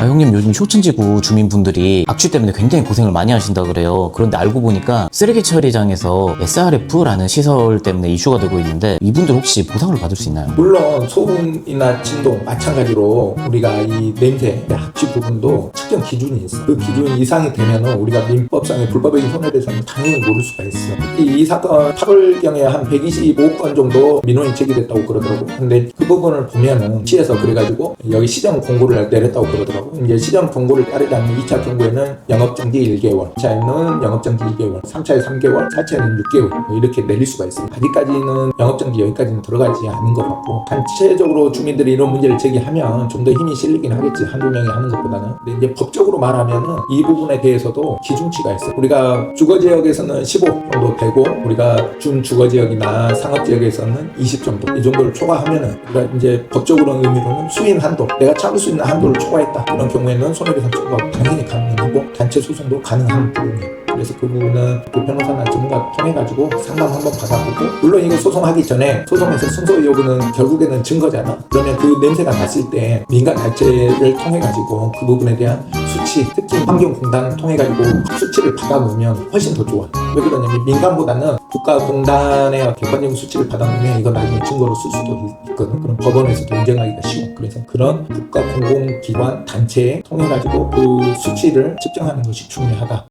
아, 형님 요즘 쇼천지구 주민분들이 악취 때문에 굉장히 고생을 많이 하신다 그래요. 그런데 알고 보니까 쓰레기 처리장에서 SRF라는 시설 때문에 이슈가 되고 있는데 이분들 혹시 보상을 받을 수 있나요? 물론 소음이나 진동 마찬가지로 우리가 이 냄새, 합치 부분도 측정 기준이 있어. 그 기준 이상이 되면은 우리가 민법상의 불법행위 손해배상을 당연히 물을 수가 있어. 이, 이 사건 8월경에 한 125건 정도 민원이 제기됐다고 그러더라고. 근데 그 부분을 보면은 시에서 그래가지고 여기 시정 공고를 내렸다고 그러더라고. 이제 시정 공고를 따르자면 2차 경고에는 영업정지 1개월, 2차에는 영업정지 2개월, 3차에 3개월, 4차에는 6개월 뭐 이렇게 내릴 수가 있습니다. 아직까지는 영업정지 여기까지는 들어가지 않은 것 같고 단체적으로 주민들이 이런 문제를 제기하면 좀 더 힘이 실리긴 하겠지 한두 명이 하는 것보다는. 근데 이제 법적으로 말하면은 이 부분에 대해서도 기준치가 있어요. 우리가 주거 지역에서는 15 정도 되고 우리가 준 주거 지역이나 상업 지역에서는 20 정도. 이 정도를 초과하면은 우리가 이제 법적으로 의미로는 수인 한도 내가 참을 수 있는 한도를 초과했다. 이런 경우에는 손해배상 청구가 당연히 가능하고 단체 소송도 가능한 부분이에요 그래서 그 부분은 그 변호사나 전문가 통해 가지고 상담 한번 받아보고 물론 이거 소송하기 전에 소송에서 순서 여부는 결국에는 증거잖아. 그러면 그 냄새가 났을 때 민간 단체를 통해 가지고 그 부분에 대한 수치, 특히 환경공단을 통해 가지고 수치를 받아놓으면 훨씬 더 좋아. 왜 그러냐면 민간보다는 국가공단의 객관적인 수치를 받아놓으면 이거 나중에 증거로 쓸 수도 있거든. 그럼 법원에서도 인정하기가 쉬워. 그래서 그런 국가 공공기관 단체에 통해 가지고 그 수치를 측정하는 것이 중요하다.